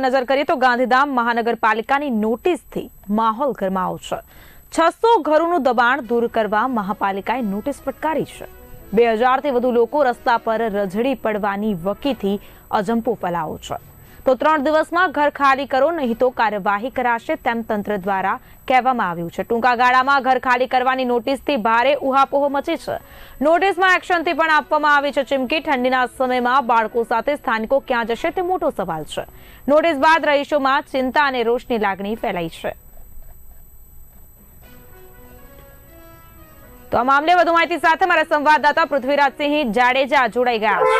નજર કરીએ તો ગાંધીધામ મહાનગરપાલિકાની નોટિસથી માહોલ ગરમાવો છે. છસો ઘરોનું દબાણ દૂર કરવા મહાપાલિકાએ નોટિસ ફટકારી છે. બે હજારથી વધુ લોકો રસ્તા પર રઝળી પડવાની વકીથી અજંપો ફેલાવો છે. તો ત્રણ દિવસમાં ઘર ખાલી કરો, નહીં તો કાર્યવાહી કરાશે તેમ તંત્ર દ્વારા કહેવામાં આવ્યું છે. ટૂંકા ગાળામાં ઘર ખાલી કરવાની નોટિસથી ભારે ઉહાપોહ મચી છે. નોટિસમાં એક્શનથી પણ આપવામાં આવી છે ચીમકી, ઠંડીના સમયમાં બાળકો સાથે સ્થાનિકો ક્યાં જશે તે મોટો સવાલ છે. નોટિસ બાદ રહીશોમાં ચિંતા અને રોષની લાગણી ફેલાઈ છે. તો આ મામલે વધુ માહિતી સાથે મારા સંવાદદાતા પૃથ્વીરાજસિંહ જાડેજા જોડાઈ ગયા છે.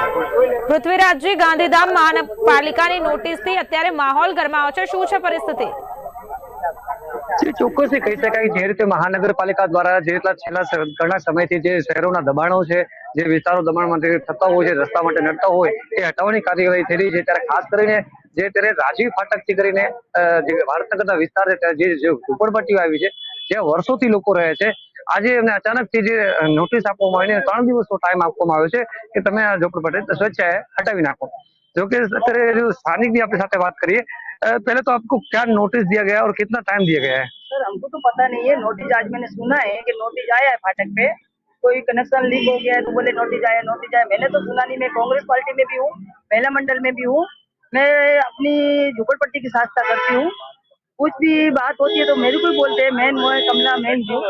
પૃથ્વીરાજજી, ગાંધીધામ મહાનગરપાલિકાની નોટિસથી અત્યારે માહોલ ગરમાવો છે. શું છે પરિસ્થિતિ? જે કહી શકાય જે રીતે મહાનગરપાલિકા દ્વારા જે રીતના છેલ્લા ઘણા સમયથી જે શહેરોના દબાણો છે, જે વિસ્તારો દબાણ માટે થતા હોય છે રસ્તા માટે નડતા હોય, એ હટાવવાની કાર્યવાહી થઈ રહી છે. ત્યારે ખાસ કરીને જે ત્યારે રાજીવ ફાટકથી કરીને જે ભારતનગરના વિસ્તાર છે, ત્યાં જે ઝુંપડપટ્ટીઓ આવી છે, જ્યાં વર્ષોથી લોકો રહે છે આજે એમને અચાનકથી જે નોટિસ આપવામાં આવી અને ત્રણ દિવસનો ટાઈમ આપવામાં આવ્યો છે કે તમે આ ઝૂંપડપટ્ટી સ્વેચ્છાએ હટાવી નાખો जो कि અત્યારે जो स्थानिक भी आपकी સાથે વાત કરીએ अ, पहले तो आपको क्या नोटिस दिया गया है और कितना टाइम दिया गया है सर हमको तो पता नहीं है नोटिस आज मैंने सुना है कि नोटिस आया है फाटक पे कोई कनेक्शन लीक हो गया है तो बोले नोटिस आया नोटिस आया मैंने तो सुना नहीं मैं कांग्रेस पार्टी में भी हूँ महिला मंडल में भी हूँ मैं अपनी झुपड़पट्टी की सहायता करती हूँ कुछ भी बात होती है तो मेरे को ही बोलते हैं मैन मोह कमला मैन हूँ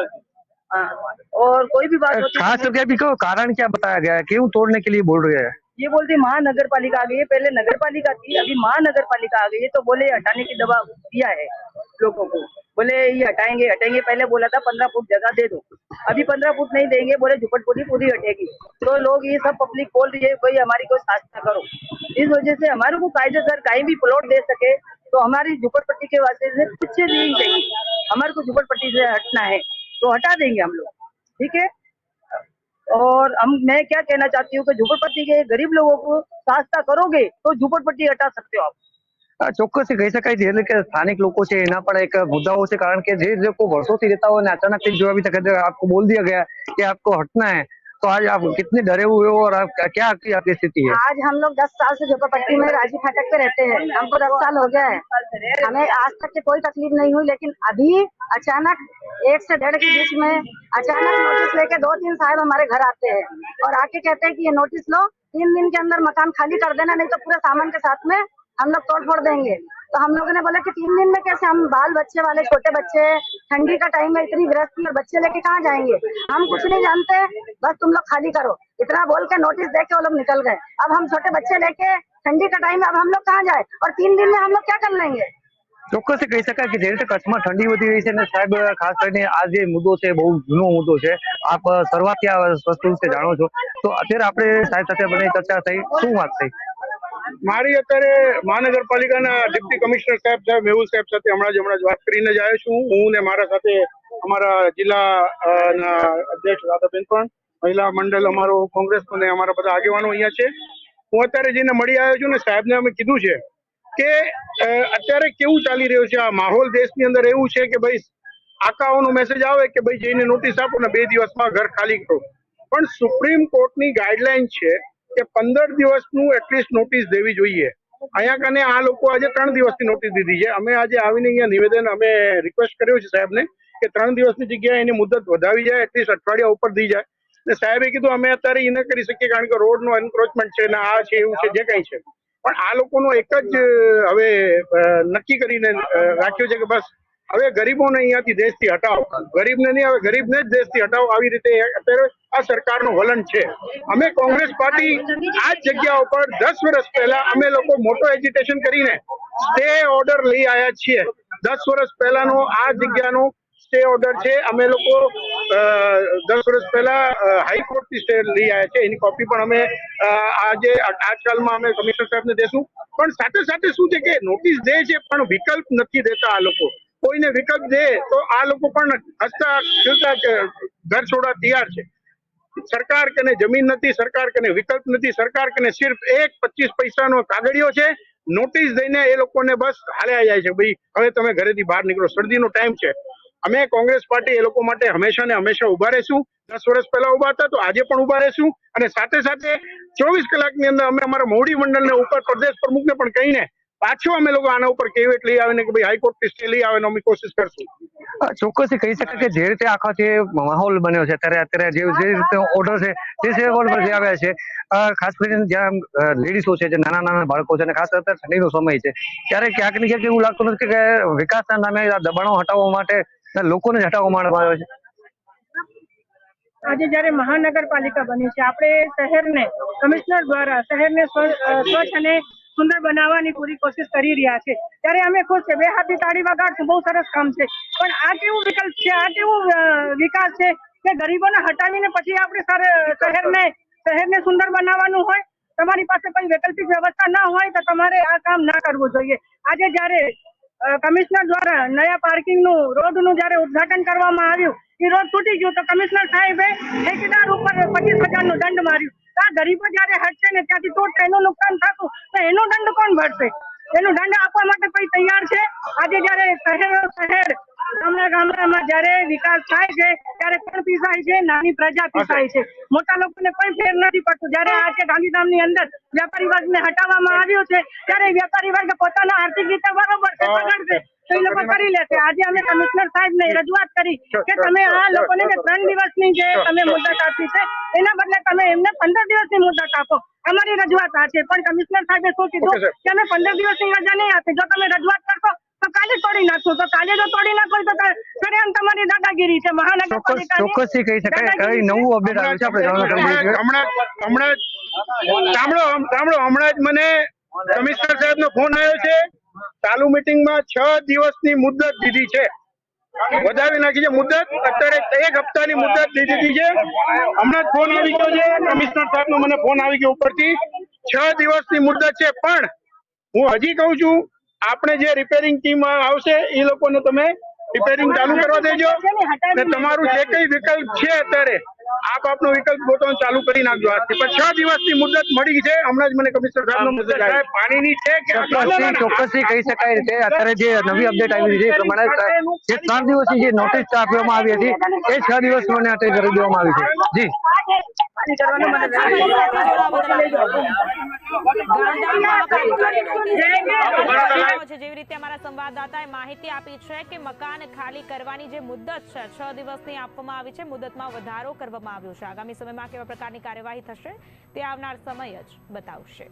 हाँ और कोई भी बात होती खास करके अभी को कारण क्या बताया गया है? क्यों तोड़ने के लिए बोल रहे हैं? ये बोलते महानगर पालिका आ गई है। पहले नगर पालिका थी अभी महानगर पालिका आ गई है तो बोले हटाने की दवा दिया है लोगों को। बोले ये हटाएँगे हटाएँगे। पहले बोला था पंद्रह फुट जगह दे दो। अभी पंद्रह फुट नहीं देंगे बोले झुपटपुटी पूरी हटेगी। तो लोग ये सब पब्लिक बोल रही है भाई हमारी कोई सहायता करो। इस वजह से हमारे को कायदे सर कहीं भी प्लॉट दे सके तो हमारी झुपड़पट्टी के वास्ते से कुछ नहीं चाहिए। हमारे को झुपड़पट्टी से हटना है। तो हटा देंगे हम लोग ठीक है और हम मैं क्या कहना चाहती हूँ कि झुपड़पट्टी के गरीब लोगों को सहायता करोगे तो झुपड़पट्टी हटा सकते हो आप આ ચોક્કસથી કહી શકાય છે એટલે કે સ્થાનિક લોકો છે એના પણ એક મુદ્દાઓ છે કારણ કે જે લોકો વર્ષોથી રહેતા હોય અને अचानक से जो अभी तक आपको बोल दिया गया कि आपको हटना है तो आज आप कितने डरे हुए हो और आप क्या आपकी आपकी स्थिति है आज हम लोग दस साल से झोपड़पट्टी में राजी फाटक पे रहते हैं हमको दस साल हो गया है हमें आज तक के कोई तकलीफ नहीं हुई लेकिन अभी अचानक एक से डेढ़ के बीच में अचानक नोटिस लेके दो तीन साहब हमारे घर आते हैं। और आके कहते हैं कि ये नोटिस लो, तीन दिन के अंदर मकान खाली कर देना, नहीं तो पूरे सामान के साथ में हम लोग तोड़ फोड़ देंगे। तो हम लोगों ने बोला कि तीन दिन में कैसे हम बाल बच्चे वाले, छोटे बच्चे, ठंडी का टाइम है, इतनी गृहस्थी और बच्चे लेके कहाँ जाएँगे? हम कुछ नहीं जानते, बस तुम लोग खाली करो। इतना बोल के नोटिस दे के वो लोग निकल गए। अब हम छोटे बच्चे लेके ठंडी का टाइम है, अब हम लोग कहाँ जाए? और तीन दिन में हम लोग क्या कर लेंगे? ચોક્કસથી કહી શકાય કે જે રીતે કચ્છમાં ઠંડી વધી રહી છે અને સાહેબ, ખાસ કરીને આ જે મુદ્દો છે, બહુ જૂનો મુદ્દો છે, આપ શરૂઆતથી આ વસ્તુ વિશે જાણો છો. તો અત્યારે આપણે સાહેબ સાથે બને ચર્ચા થઈ. શું વાત થઈ? મારી અત્યારે મહાનગરપાલિકાના ડેપ્યુટી કમિશનર સાહેબ સાહેબ, મેહુલ સાહેબ સાથે હમણાં જ હમણાં જ વાત કરીને જ આવ્યો છું. હું ને મારા સાથે અમારા જિલ્લા અધ્યક્ષ રાધાબેન પણ, મહિલા મંડળ, અમારો કોંગ્રેસ અને અમારા બધા આગેવાનો અહીંયા છે. હું અત્યારે જઈને મળી આવ્યો છું ને સાહેબને અમે કીધું છે કે અત્યારે કેવું ચાલી રહ્યું છે? આ માહોલ દેશની અંદર એવું છે કે ભાઈ આકાઓનો મેસેજ આવે કે ભાઈ જઈને નોટિસ આપો ને બે દિવસમાં ઘર ખાલી કરો. પણ સુપ્રીમ કોર્ટની ગાઈડલાઈન છે કે પંદર દિવસનું એટલીસ્ટ નોટિસ દેવી જોઈએ. અહીંયા કને આ લોકો આજે ત્રણ દિવસની નોટિસ દીધી છે. અમે આજે આવીને અહીંયા નિવેદન અમે રિક્વેસ્ટ કર્યો છે સાહેબને કે ત્રણ દિવસની જગ્યાએ એની મુદત વધાવી જાય એટલીસ્ટ અઠવાડિયા ઉપર દી જાય. ને સાહેબે કીધું, અમે અત્યારે એ ન કરી શકીએ કારણ કે રોડનો એન્ક્રોચમેન્ટ છે ને આ છે, એવું છે, જે કંઈ છે. પણ આ લોકોનો એક જ હવે નક્કી કરીને રાખ્યું છે કે બસ હવે ગરીબોને અહીંયાથી દેશથી હટાવો. ગરીબને નહીં, હવે ગરીબને જ દેશથી હટાવો. આવી રીતે અત્યારે આ સરકારનું વલણ છે. અમે કોંગ્રેસ પાર્ટી આ જગ્યા ઉપર દસ વર્ષ પહેલા અમે લોકો મોટો એજ્યુટેશન કરીને સ્ટે ઓર્ડર લઈ આવ્યા છીએ. દસ વર્ષ પહેલાનો આ જગ્યાનો સ્ટે ઓર્ડર છે. અમે લોકો દસ વર્ષ પહેલા હાઈકોર્ટથી સ્ટે લઈ આવ્યા છે. એની કોપી પણ અમે આજે આજકાલમાં અમે કમિશનર સાહેબને દેશું. પણ સાથે સાથે શું છે કે નોટિસ દે છે, પણ વિકલ્પ નથી દેતા આ લોકો. કોઈને વિકલ્પ દે, તો આ લોકો પણ હસતા ખીલતા ઘર છોડવા તૈયાર છે. સરકાર કને જમીન નથી, સરકાર કને વિકલ્પ નથી, સરકાર કને સિર્ફ એક પચીસ પૈસાનો કાગળિયો છે. નોટિસ દઈને એ લોકોને બસ હાલ્યા જાય છે. ભાઈ, હવે તમે ઘરેથી બહાર નીકળો. શરદીનો ટાઈમ છે. અમે કોંગ્રેસ પાર્ટી એ લોકો માટે હંમેશા ને હંમેશા ઊભા રહેશું. દસ વર્ષ પહેલા ઊભા હતા તો આજે પણ ઊભા રહેશું. અને સાથે સાથે ચોવીસ કલાકની અંદર અમે અમારા મોવડી મંડળને ઉપર પ્રદેશ પ્રમુખને પણ કહીને પાછું અમે લોકો આના ઉપર કેવેટ લઈ આવીને કે ભાઈ હાઈકોર્ટ સ્ટે લઈ આવે અમે કોશિશ કરશું. ચોક્કસથી કહી શકાય કે જે રીતે આખો જે માહોલ બન્યો છે, અત્યારે અત્યારે જે જે રીતે ઓર્ડર છે તે સેવન પર આવ્યા છે ખાસ કરીને જ્યાં લેડીઝો છે, જે નાના નાના બાળકો છે અને ખાસ અત્યારે ઠંડીનો સમય છે, ત્યારે ક્યાંક ને ક્યાંક એવું લાગતું નથી કે વિકાસના નામે આ દબાણો હટાવવા માટે લોકોને જ હટાવવા છે. આજે જયારે મહાનગરપાલિકા બની છે, આપણે શહેરને, કમિશનર દ્વારા શહેરને સ્વચ્છ અને સુંદર બનાવવાની પૂરી કોશિશ કરી રહ્યા છે. ત્યારે અમે ખુશ છે, બે હાથની તાળી વગાડશું, બહુ સરસ કામ છે. પણ આ કેવું વિકલ્પ છે, આ કેવું વિકાસ છે કે ગરીબોને હટાવીને પછી આપણે શહેરને શહેરને સુંદર બનાવવાનું હોય? તમારી પાસે કોઈ વૈકલ્પિક વ્યવસ્થા ના હોય તો તમારે આ કામ ના કરવું જોઈએ. આજે જ્યારે કમિશનર દ્વારા નયા પાર્કિંગનું, રોડનું જ્યારે ઉદ્ઘાટન કરવામાં આવ્યું, એ રોડ તૂટી ગયું તો કમિશનર સાહેબે ઠેકેદાર ઉપર પચીસ હજારનો દંડ માર્યું. આ ગરીબો જ્યારે હટશે ને ત્યાંથી તો એનું નુકસાન થતું તો એનો દંડ કોણ ભરશે? એનો દંડ આપવા માટે કોઈ તૈયાર છે? આજે જ્યારે શહેર શહેર ગામડા ગામડામાં જયારે વિકાસ થાય છે ત્યારે કોણ પીસાય છે નાની પ્રજા પીસાય છે. મોટા લોકોને કોઈ ફેર નથી પડતું. જયારે આજે ગાંધીધામની અંદર વેપારી વર્ગને હટાવવામાં આવ્યો છે ત્યારે વેપારી વર્ગ પોતાના આર્થિક રીતે બરોબર છે પકડશે તો એ લોકો કરી લેશે. આજે અમે કમિશનર સાહેબ ને રજૂઆત કરી કે તમે આ લોકોને જે ત્રણ દિવસની જે તમે મુદત આપી છે એના બદલે તમે એમને પંદર દિવસની મુદત આપો અમારી રજૂઆત આ છે. પણ કમિશનર સાહેબે શું કીધું કે અમે પંદર દિવસની રજા નહીં આપી. જો તમે રજૂઆત કરશો તો કાલે તોડી નાખશો તો કાલે જો તોડી નાખો તો સરેઆમ તમારી દાદાગીરી છે ચોક્કસ ચોક્કસથી કહી શકાય. કઈ નવું અપડેટ આવ્યું છે આપણે હમણાં હમણાં હમણાં સાંભળો સાંભળો હમણાં જ મને કમિશનર સાહેબ નો ફોન આવ્યો છે. ચાલુ મીટિંગમાં છ દિવસની મુદત દીધી છે. વધારી નાખી છે મુદત. અત્યારે એક હપ્તાની મુદત દીધી હતી છે હમણાં જ ફોન આવી ગયો છે. કમિશનર સાહેબ નો મને ફોન આવી ગયો ઉપરથી. છ દિવસની મુદત છે પણ હું હજી કહું છું આપણે જે રિપેરિંગ ટીમ આવશે એ લોકોને તમે રિપેરિંગ ચાલુ કરવા દેજો. ને તમારું જે કઈ વિકલ્પ છે અત્યારે આપ આપનો વિકલ્પ ગોતવાનું ચાલુ કરી નાખજો આજથી. પણ છ દિવસની મુદત મળી છે. હમણાં જ મને કમિશનર સાહેબનો મુદત આવ્યો પાણીની છે કે ચોક્કસથી ચોક્કસથી કહી શકાય કે અત્યારે જે નવી અપડેટ આવી છે એ પ્રમાણે જે ત્રણ દિવસની જે નોટિસ આપવામાં આવી હતી એ છ દિવસ મને અત્યારે કરી દેવામાં આવી છે. જી. છે. જેવી રીતે અમારા સંવાદદાતાએ માહિતી આપી છે કે મકાન ખાલી કરવાની જે મુદત છે છ દિવસની આપવામાં આવી છે. મુદતમાં વધારો કરવામાં આવ્યો છે. આગામી સમયમાં કેવા પ્રકારની કાર્યવાહી થશે તે આવનાર સમય જ બતાવશે.